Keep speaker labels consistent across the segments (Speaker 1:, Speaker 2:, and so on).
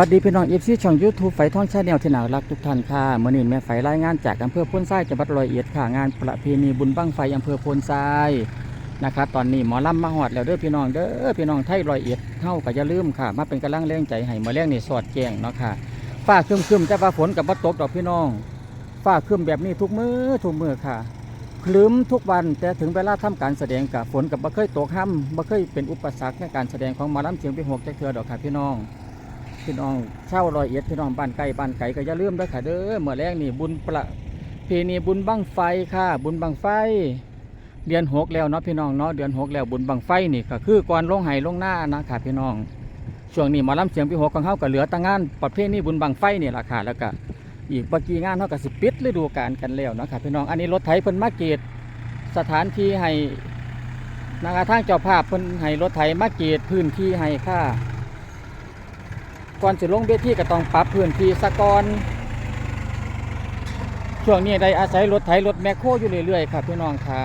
Speaker 1: สวัสดีพี่น้องเอฟซีช่องยูทูบไฟท่องชาแนลที่นารักทุกท่านค่ะมื่อนี้แม่ไฟรายงานจากอำเภอพ้นทรายจังหวัดร้อยเอ็ดค่ะงานประเพณีบุญบั้งไฟอำเภอพ้นทรายนะคะตอนนี้หมอลำมาหอดแล้วเด้อพี่น้องเด้อพี่น้องไทยร้อยเอ็ดเท่ากับอย่าลืมค่ะ มาเป็นกำลังแรงใจให้มาแรงนี่สอดแจงเนาะค่ะฟ้าครึมครึมๆแต่ว่าฝนกับบัตกดอกพี่น้องฟ้าครึมแบบนี้ทุกมือทุกมือค่ะคลึ้มทุกวันแต่ถึงเวลาทำการแสดงกับฝนกับบ่เคยตกห้ำบ่เคยเป็นอุปสรรคในการแสดงของหมอลำเสียงไปหกจักเทือดอกค่ะพี่น้อง พี่น้องเช่ารอยเอ็ดพี่น้องบ้านไก่บ้านไก่ก็อย่าลืมด้วยค่ะเด้อเมื่อแรกนี่บุญประเพณีบุญบังไฟค่ะ บุญบังไฟ เดือนหกแล้วเนาะพี่น้องเนาะเดือนหกแล้วบุญบังไฟนี่ก็คือก่อนลงไห้ลงหน้านะค่ะพี่น้องช่วงนี้หมอลำเสียงพี่หกของเขาก็เหลือตั้งงานประเภทนี้บุญบังไฟนี่แหละค่ะแล้วก็อีกบกี่งานเขาก็สิปิดฤดูกาลกันแล้วเนาะค่ะพี่น้องอันนี้รถไถเพิ่นมาเกตสถานที่ให้นะคะทางเจ้าภาพเพิ่นให้รถไถมาเกตพื้นที่ให้ค่ะ ก่อนจะลงเวทีก็ต้องปรับพื้นที่สะก่อนช่วงนี้ได้อาศัยรถไถรถแมคโครอยู่เรื่อยๆครับพี่น้องค่ะ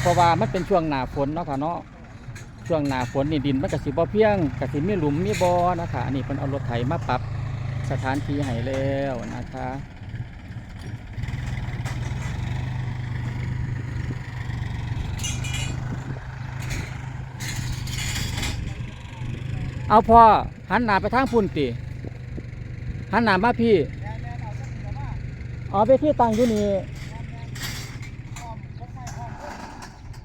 Speaker 1: เพราะว่ามันเป็นช่วงหนาฝนเนาะค่ะเนาะช่วงหนาฝนนี่ดินมันกระสีบ่เพียงกระสีมีหลุมมีบ่อนะคะอันนี้เพิ่นเอารถไถมาปรับสถานที่ให้แล้วนะคะ เอาพอหันหน้าไปทางพุ่นติหันหน้ามาพี่อ๋อไปที่ตังอยู่นี่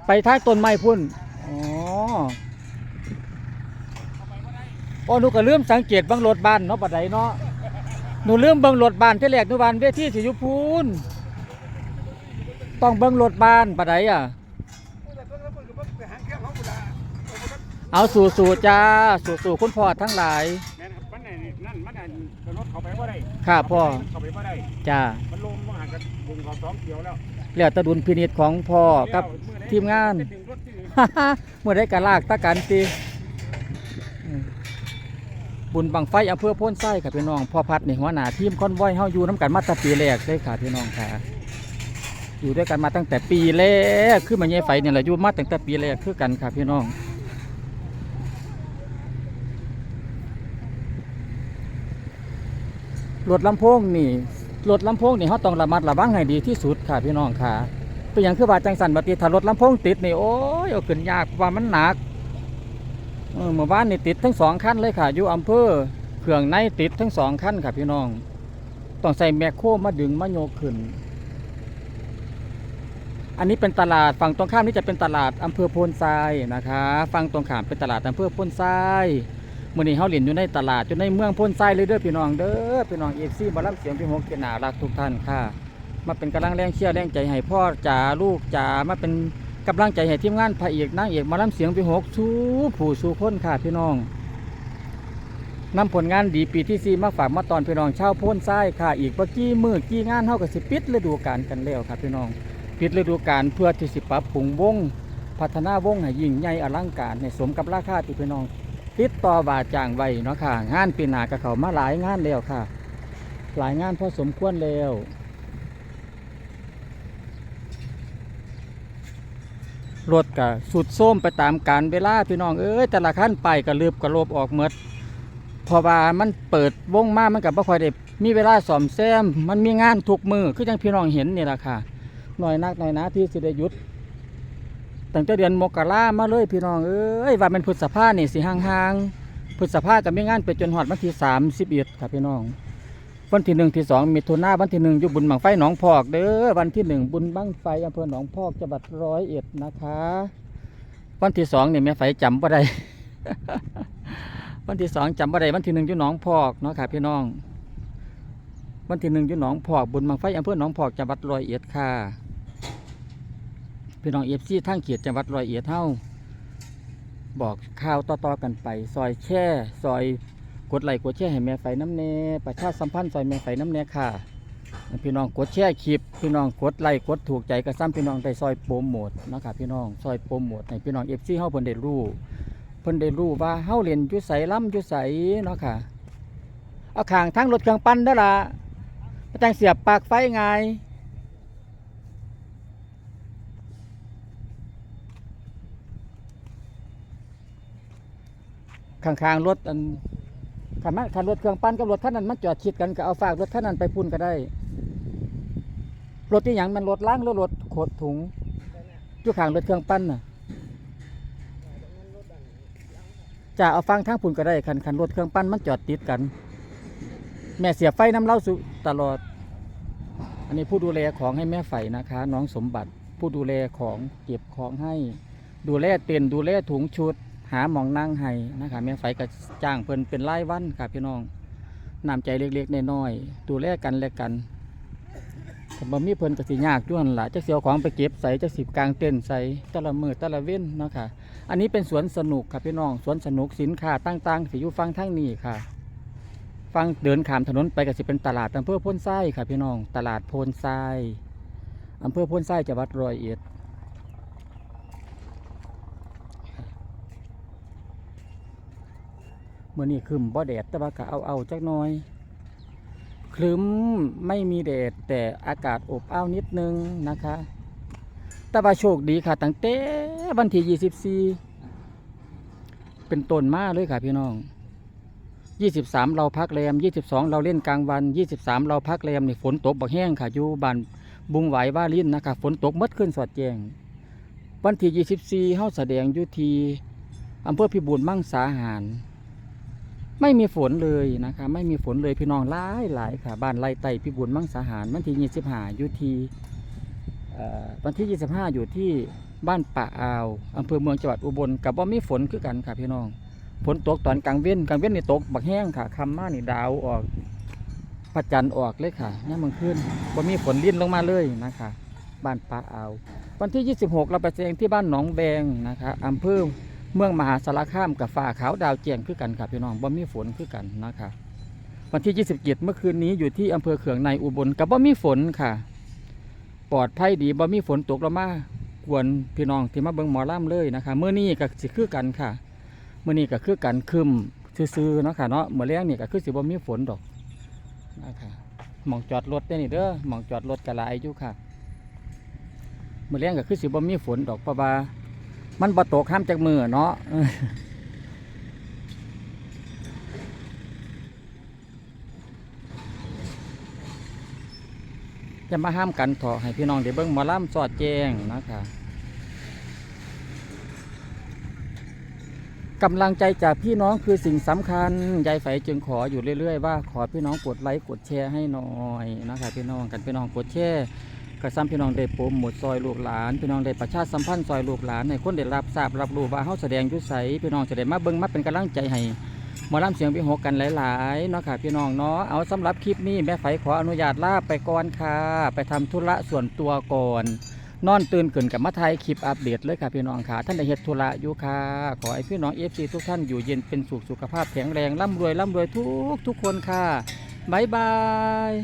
Speaker 1: ไปท้ายต้นไม้พุ่นอ๋อโอ้หนูก็ลืมสังเกตบังรถบ้านเนาะบัดใดเนาะหนูลืมบิ่งรถบ้านที่แรกหนูบ้านเวทีสิยู่พูนต้องเบิ่งรถบ้านบัดใดอะ เอาสู่สู่จ้าสู่สู่คุณพ่อทั้งหลาย
Speaker 2: แม่นครับมันนั่นนั่นมันนั่นรถเขาไปบ่ได้
Speaker 1: ค่ะพ่อ
Speaker 2: เขาไปบ่ได้
Speaker 1: จ้า
Speaker 2: มันลมมาหากันบุงเขาสองเขียวแล้ว
Speaker 1: เหลือแตะดุลพินิจของพ่อกับ
Speaker 2: แล้ว
Speaker 1: ทีมงาน
Speaker 2: มื้อใดจะถึงรถที่หนึ่ง
Speaker 1: เมื่อได้กะลากตะกันตีบุญบังไฟอำเภอโพ้นไส้ค่ะพี่น้องพ่อพัดนี่หัวหน้าทีมคอนวอยเฮาอยู่น้ำกันมาตั้งปีแรกเลยค่ะพี่น้องค่ะอยู่ด้วยกันมาตั้งแต่ปีแรกคือมาเย่ไฟเนี่ยแหละอยู่มาตั้งแต่ปีแรกคือกันค่ะพี่น้อง รถลำโพงนี่รถลำโพงนี่เขาต้องระมัดระวังให้ดีที่สุดค่ะพี่น้องค่ะเป็นอย่างคือว่าจังสันบัติถ้ารถลำโพงติดนี่โอ้ยเอาขึ้นยากว่ามันหนักเมื่อวานนี่ติดทั้งสองคันเลยค่ะอยู่อำเภอเครื่องในติดทั้งสองคันค่ะพี่น้อง ต้องใส่แมคโครมาดึงมาโยกขึ้น อันนี้เป็นตลาดฝั่งตรงข้ามนี่จะเป็นตลาดอำเภอโพนทรายนะคะ ฝั่งตรงข้ามเป็นตลาดอำเภอโพนทราย มื่อนี้เฮาเล่นอยู่ในตลาดอยู่ในเมืองพ้นไส้เลยเด้อพี่น้องเด้อพี่น้องเอฟซีบอลลัมเสียงพี่หกเจนารักทุกท่านค่ะ มาเป็นกำลังแรงเชียร์แรงใจให้พ่อจ๋าลูกจ๋ามาเป็นกำลังใจให้ทีมงานพระเอกนางเอกหมาลัมเสียงพี่หกสู้ผู้สู้คนค่ะพี่น้องนำผลงานดีปีที่สี่มาฝากมาตอนพี่น้องชาวพ้นไส้ค่ะ อีกเมื่อกี้มือกี้งานเฮากับสิปิดฤดูกาลกันแล้วครับพี่น้องปิดฤดูกาลเพื่อที่สิปรับปรุงวงพัฒนาวงให้ยิ่งใหญ่อลังการให้สมกับราคาที่พี่น้อง ติดต่อว่าจ้างไว้เนาะค่ะ งานปีหนากับเขามาหลายงานแล้วค่ะ หลายงานพอสมควรแล้วรถกับสุดส้มไปตามการเวลาพี่น้องเอ้ยแต่ละขั้นไปกับลืบกับลบออกเมดพราะว่ามันเปิดวงมากมันกับบ่คอยได้มีเวลาสอมแซม มันมีงานทุกมือคือจังพี่น้องเห็นนี่แหละค่ะหน่อยนักหน่อยนะที่สิได้ยุด ตั้งแต่เดือนมกรามาเลยพี่น้องเอ้ยว่าเป็นพฤษภานี่สิห่างๆพฤษภาก็มีงานไปจนหอดวันที่สามสิบเอ็ดครับพี่น้อง วันที่หนึ่งที่สองมิถุนาวันที่หนึ่งอยู่บุญบังไฟหนองพอกเด้อวันที่หนึ่งบุญบังไฟอำเภอหนองพอกจังหวัดร้อยเอ็ดนะคะ วันที่สองเนี่ยแม่ไฟจำบ่ได้วันที่สองจำบ่ได้วันที่หนึ่งอยู่หนองพอกเนาะค่ะพี่น้อง วันที่หนึ่งอยู่หนองพอกบุญบังไฟอำเภอหนองพอกจังหวัดร้อยเอ็ดค่ะ พี่น้องเอฟซีทั้งเขียดจังหวัดร้อยเอ็ดเท่าบอกข่าวต่อๆกันไป ซอยแช่ซอยกดไลค์กดแช่ให้แม่ไฟน้ำเนประชาสัมพันธ์ซอยแม่ไฟน้ำเนค่ะ พี่น้องกดแช่คลิป พี่น้องกดไลค์กดถูกใจกระซ้ำพี่น้องได้ซอยโปรโมทนาะค่ะพี่น้องซอยโปรโมทให้พี่น้องเอฟซีเฮาเพิ่นได้รู้เพิ่นได้รู้ว่าเฮาเรียนยู่ไสล้ำยู่ไสเนาะค่ะเอาข้างทั้งรถเครื่องปั้นเด้ล่ะมาจังเสียบปากไฟไง ข้างๆรถอันขันมาขันรถเครื่องปั้นกับรถคันนั้นมันจอดชิดกันก็เอาฝากรถคันนั้นไปพุ่นก็ได้ รถที่หยังมันรถล้างหรือรถขดถุงอยู่ข้างรถเครื่องปั้นน่ะจะเอาฟังทางพุ่นก็ได้คันคันรถเครื่องปั้นมันจอดติดกัน แม่เสียไฟน้ำเล่าสุตลอด อันนี้ผู้ดูแลของให้แม่ไฝนะคะ น้องสมบัติ ผู้ดูแลของเก็บของให้ ดูแลเต็นดูแลถุงชุด หาหมองนั่งให้นะคะแม่ไฝก็จ้างเพิ่นเป็นรายวันค่ะพี่น้องน้ำใจเล็กๆน้อยๆดูแลกันและกันบ่มีเพิ่นก็สิยากอยู่หั่นล่ะจักสิเอาของไปเก็บใส่จักสิบกลางเต็นใส่ต่ละมือต่ละเว้นเนาะค่ะ อันนี้เป็นสวนสนุกค่ะพี่น้องสวนสนุกสินค้าต่างๆสิอยู่ฟังทางนี้ค่ะ ฟังเดินขามถนนไปก็สิเป็นตลาดอำเภอพ้นไส้ค่ะพี่น้องตลาดโพนไส้อำเภอพ้นไส้จังหวัดร้อยเอ็ด มื่อนี้ครึมบ่แดดแต่ว่าก็เอาเอาๆจักน่อย คลึ้มไม่มีแดดแต่อากาศอบอ้าวนิดนึงนะคะ แต่ว่าโชคดีค่ะตั้งแต่วันที่24เป็นต้นมาเลยค่ะพี่น้อง23เราพักแรม22เราเล่นกลางวัน23เราพักแรมนี่ฝนตกบักแห้งค่ะอยู่บ้านบุงไหวว่าลินนะคะฝนตกมดขึ้นสอดแจงวันที่24เฮาแสดงอยู่ที่อำเภอพิบูลมั่งสาหาร ไม่มีฝนเลยนะคะไม่มีฝนเลยพี่น้องหลายหลายค่ะ บ้านไร่ไต่พิบูลมังสาหารวันที่ยี่สิบห้าอยู่ที่อ่อวันที่ยี่สิบห้าอยู่ที่บ้านป่าอาวอำเภอเมืองจังหวัดอุบลกับว่ามีฝนคือกันค่ะพี่น้องฝนตกตอนกลางเว้นกลางเว้นนี่ตกบักแห้งค่ะคำมานี่ดาวออกพระจันทร์ออกเลยค่ะเนี่ยมันขึ้นว่ามีฝนลิ้นลงมาเลยนะคะบ้านป่าอาววันที่ 26 เราไปแสดงที่บ้านหนองแบงนะคะอำเภอ เมืองมหาสารคามกับฟ้าขาวดาวแจ้งคือกันครับพี่น้องบ่มีฝนคือกันนะคะวันที่ 27 เมื่อคืนนี้อยู่ที่อำเภอเขืองในอุบลกับบ่มีฝนค่ะ ปลอดภัยดีบ่มีฝนตกลงมากวนพี่น้องที่มาเบิ่งหมอล่ำเลยนะคะเมื่อนี้ก็สิคือกันค่ะเมื่อนี้ก็คือกันคึมซื่อๆเนาะค่ะเนาะเมื่อแรงนี่ก็คือสิบ่มีฝนดอกนะคะมองจอดรถได้นี่เด้อมองจอดรถก็หลายอยู่ค่ะเมื่อแรงก็คือสิบ่มีฝนดอกเพราะว่า มันบ่ตกห้ามจากมือเนาะออจะมาห้ามกันเถอะให้พี่น้องได้เบิ่งหมอล่ำสอดแจ้งนะคะกำลังใจจากพี่น้องคือสิ่งสำคัญ ยายไฝจึงขออยู่เรื่อยๆว่าขอพี่น้องกดไลค์กดแชร์ให้หน่อยนะคะพี่น้องกันพี่น้องกดแชร์ ก็ซ้ำพี่น้องได้โปรโมทซอยลูกหลาน พี่น้องได้ประชาสัมพันธ์ซอยลูกหลานให้คนได้รับทราบรับรู้ว่าเฮาแสดงยุไสพี่น้องจะได้มาเบิ่งมาเป็นกำลังใจให้หมอลำเสียงพี่หกกันหลายๆเนาะค่ะพี่น้องเนาะเอาสำหรับคลิปนี้แม่ไฝขออนุญาตลาไปก่อนค่ะ ไปทำธุระส่วนตัวก่อน นอนตื่นขึ้นกับมาไทยคลิปอัปเดตเลยค่ะพี่น้องค่ะท่านได้เฮ็ดธุระอยู่ค่ะขอให้พี่น้องเอฟซีทุกท่านอยู่เย็นเป็นสุขสุขภาพแข็งแรงร่ำรวยร่ำรวยทุกทุกคนค่ะบ๊ายบาย